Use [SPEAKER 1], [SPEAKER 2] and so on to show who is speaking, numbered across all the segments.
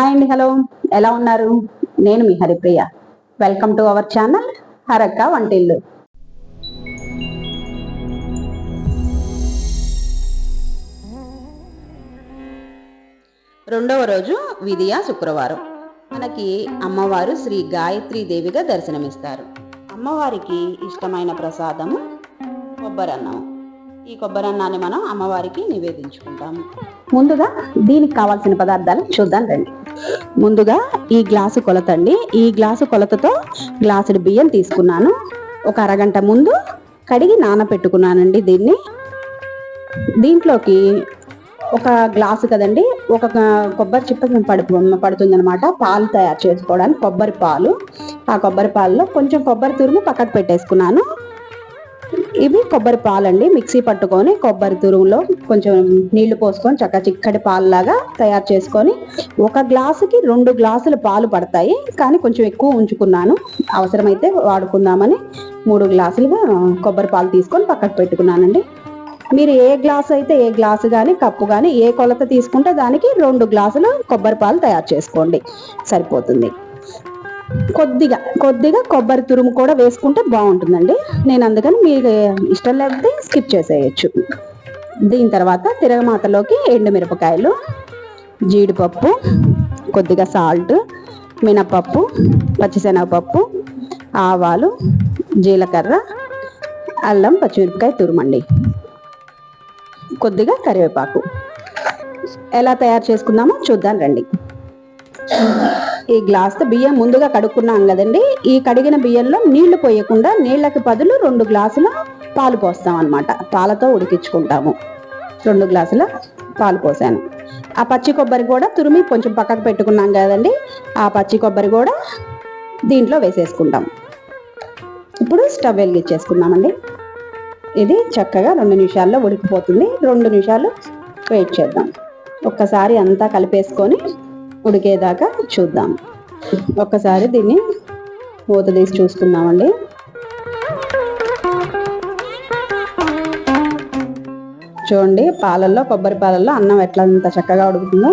[SPEAKER 1] Hi అండి hello. ఎలా ఉన్నారు? నేను మీ Haripriya. Welcome to our channel Harakka వంటిల్లు. రెండవ రోజు విధియ శుక్రవారం. మనకి అమ్మవారు శ్రీ గాయత్రి దేవిగా దర్శనమిస్తారు. అమ్మవారికి ఇష్టమైన ప్రసాదము కొబ్బరన్నం ఈ కొబ్బరన్నాన్ని మనం అమ్మవారికి నివేదించుకుంటాము. ముందుగా దీనికి కావాల్సిన పదార్థాలు చూద్దాం రండి. ముందుగా ఈ గ్లాసు కొలత అండి. ఈ గ్లాసు కొలతతో గ్లాసుడు బియ్యం తీసుకున్నాను. ఒక అరగంట ముందు కడిగి నానపెట్టుకున్నానండి దీన్ని. దీంట్లోకి ఒక గ్లాసు కదండి ఒక కొబ్బరి చిప్ప పడు పడుతుంది అనమాట పాలు తయారు చేసుకోవడానికి కొబ్బరి పాలు. ఆ కొబ్బరి పాలలో కొంచెం కొబ్బరి తురుము పక్కకు పెట్టేసుకున్నాను. ఇవి కొబ్బరి పాలండి. మిక్సీ పట్టుకొని కొబ్బరి తురుములో కొంచెం నీళ్ళు పోసుకొని చక్క చిక్కటి పాలులాగా తయారు చేసుకొని ఒక గ్లాసుకి రెండు గ్లాసులు పాలు పడతాయి. కానీ కొంచెం ఎక్కువ ఉంచుకున్నాను. అవసరమైతే వాడుకుందామని మూడు గ్లాసులుగా కొబ్బరి పాలు తీసుకొని పక్కకు పెట్టుకున్నానండి. మీరు ఏ గ్లాస్ అయితే ఏ గ్లాసు కానీ కప్పు కానీ ఏ కొలత తీసుకుంటే దానికి రెండు గ్లాసులు కొబ్బరి పాలు తయారు చేసుకోండి. సరిపోతుంది. కొద్దిగా కొద్దిగా కొబ్బరి తురుము కూడా వేసుకుంటే బాగుంటుందండి. నేను అందుకని మీకు ఇష్టం లేకపోతే స్కిప్ చేసేయచ్చు. దీని తర్వాత తిరగమాతలోకి ఎండుమిరపకాయలు జీడిపప్పు కొద్దిగా సాల్ట్ మినపప్పు పచ్చిశనగపప్పు ఆవాలు జీలకర్ర అల్లం పచ్చిమిరపకాయ తురుమండి. కొద్దిగా కరివేపాకు. ఎలా తయారు చేసుకుందామో చూద్దాం రండి. ఈ గ్లాస్తో బియ్యం ముందుగా కడుక్కున్నాం కదండి. ఈ కడిగిన బియ్యంలో నీళ్ళు పోయకుండా నీళ్ళకి బదులు రెండు గ్లాసుల పాలు పోస్తాం అనమాట పాలతో ఉడికించుకుంటాము. రెండు గ్లాసుల పాలు పోసాను. ఆ పచ్చి కొబ్బరి కూడా తురిమి కొంచెం పక్కకు పెట్టుకున్నాం కదండి. ఆ పచ్చి కొబ్బరి కూడా దీంట్లో వేసేసుకుంటాం. ఇప్పుడు స్టవ్ వెలిగించేసుకుందామండి. ఇది చక్కగా రెండు నిమిషాల్లో ఉడికిపోతుంది. రెండు నిమిషాలు వెయిట్ చేద్దాం. ఒక్కసారి అంతా కలిపేసుకొని ఉడికేదాకా చూద్దాం. ఒక్కసారి దీన్ని మూత తీసి చూసుకుందామండి. చూడండి పాలల్లో కొబ్బరి పాలల్లో అన్నం ఎట్లా అంత చక్కగా ఉడుకుతుందో.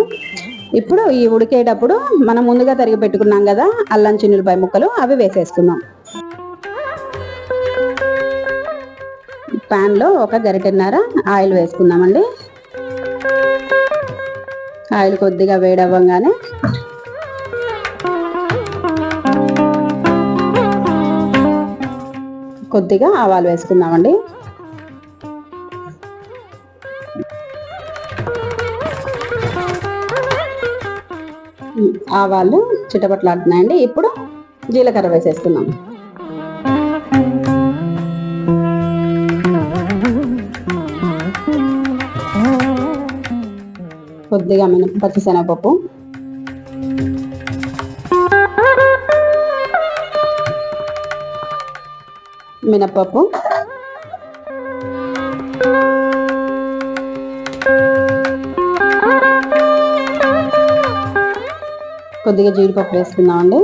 [SPEAKER 1] ఇప్పుడు ఈ ఉడికేటప్పుడు మనం ముందుగా తరిగి పెట్టుకున్నాం కదా అల్లం చిన్నులపాయ ముక్కలు అవి వేసేసుకుందాం. ప్యాన్లో ఒక గరిటెన్నర ఆయిల్ వేసుకుందామండి. ఆయిల్ కొద్దిగా వేడవ్వగానే. కొద్దిగా ఆవాలు వేసుకుందామండి. ఆవాలు చిటపట్లాడుతున్నాయండి. ఇప్పుడు జీలకర్ర వేసేస్తున్నాం కొద్దిగా మినప పచ్చిశనగపప్పు మినపప్పు. కొద్దిగా జీడిపప్పు వేసుకుందామండి.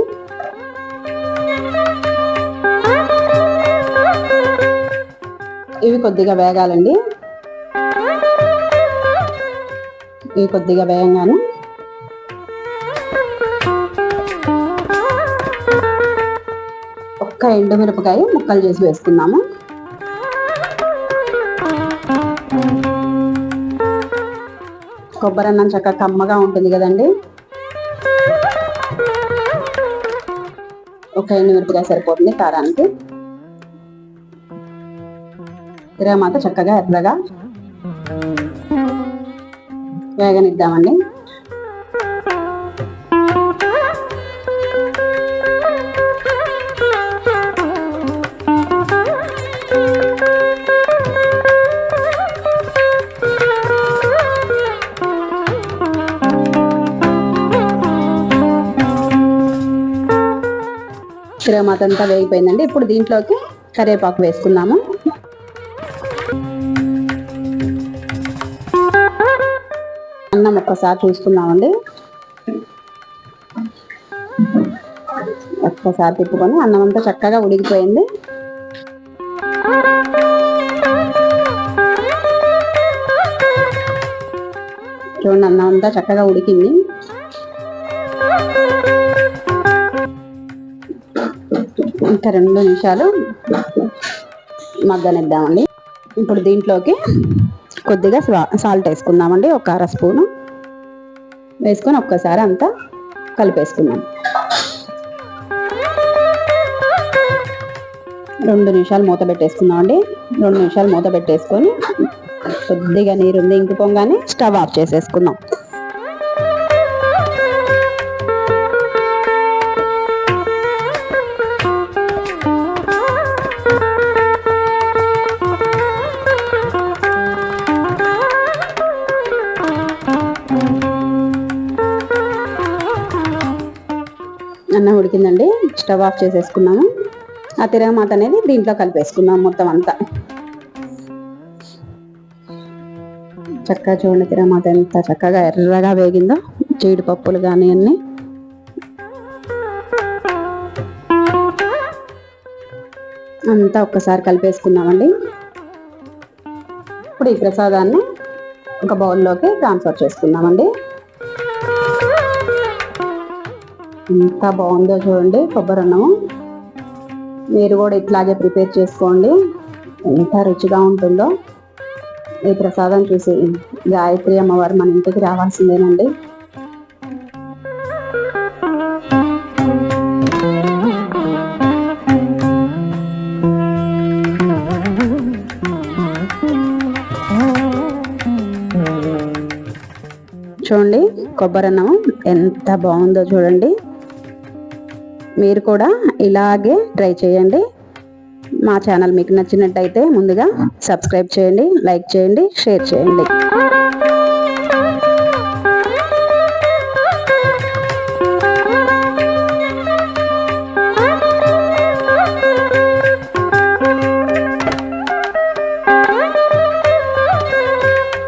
[SPEAKER 1] ఇవి కొద్దిగా వేగాలండి. ఈ కొద్దిగా వేయంగానే. ఒక్క ఎండుమిరపకాయ ముక్కలు చేసి వేసుకున్నాము. కొబ్బరి అన్నం చక్కగా కమ్మగా ఉంటుంది కదండి. ఒక ఎండుమిరపకాయ సరిపోతుంది కారానికి. తిరగమాత చక్కగా ఎర్రగా. వేగనిద్దామండి. తిరగమాత అంతా వేగిపోయిందండి. ఇప్పుడు దీంట్లోకి కరివేపాకు వేసుకుందాము. అన్నం ఒక్కసారి చూసుకుందామండి. ఒక్కసారి తిప్పుకొని అన్నం అంతా చక్కగా ఉడికిపోయింది. చూడండి అన్నం అంతా చక్కగా ఉడికింది. ఇంకా రెండు నిమిషాలు మగ్గనిద్దామండి. ఇప్పుడు దీంట్లోకి కొద్దిగా సాల్ట్ వేసుకుందామండి ఒక అర స్పూను. వేసుకొని ఒక్కసారి అంతా కలిపేసుకున్నాం రెండు నిమిషాలు మూత పెట్టేసుకుందామండి రెండు నిమిషాలు మూత పెట్టేసుకొని కొద్దిగా నీరు ఉంది ఇంకిపోగానే స్టవ్ ఆఫ్ చేసేసుకుందాం. స్టవ్ ఆఫ్ చేసేసుకున్నాము. ఆ తిరగమాత అనేది దీంట్లో కలిపేసుకున్నాము మొత్తం అంతా. చక్కగా చూడండి తిరగమాత ఎంత చక్కగా ఎర్రగా వేగిందో జీడిపప్పులు కానీ అన్నీ. అంతా ఒక్కసారి కలిపేసుకున్నామండి ఇప్పుడు ఈ ప్రసాదాన్ని ఒక బౌల్లోకి ట్రాన్స్ఫర్ చేసుకున్నామండి ఎంత బాగుందో చూడండి కొబ్బరి అన్నము. మీరు కూడా ఇట్లాగే ప్రిపేర్ చేసుకోండి. ఎంత రుచిగా ఉంటుందో. ఈ ప్రసాదం చూసి గాయత్రి అమ్మవారు మన ఇంటికి రావాల్సిందేనండి. చూడండి కొబ్బరి అన్నం ఎంత బాగుందో చూడండి. మీరు కూడా ఇలాగే ట్రై చేయండి. మా ఛానల్ మీకు నచ్చినట్టయితే ముందుగా సబ్స్క్రైబ్ చేయండి లైక్ చేయండి షేర్ చేయండి.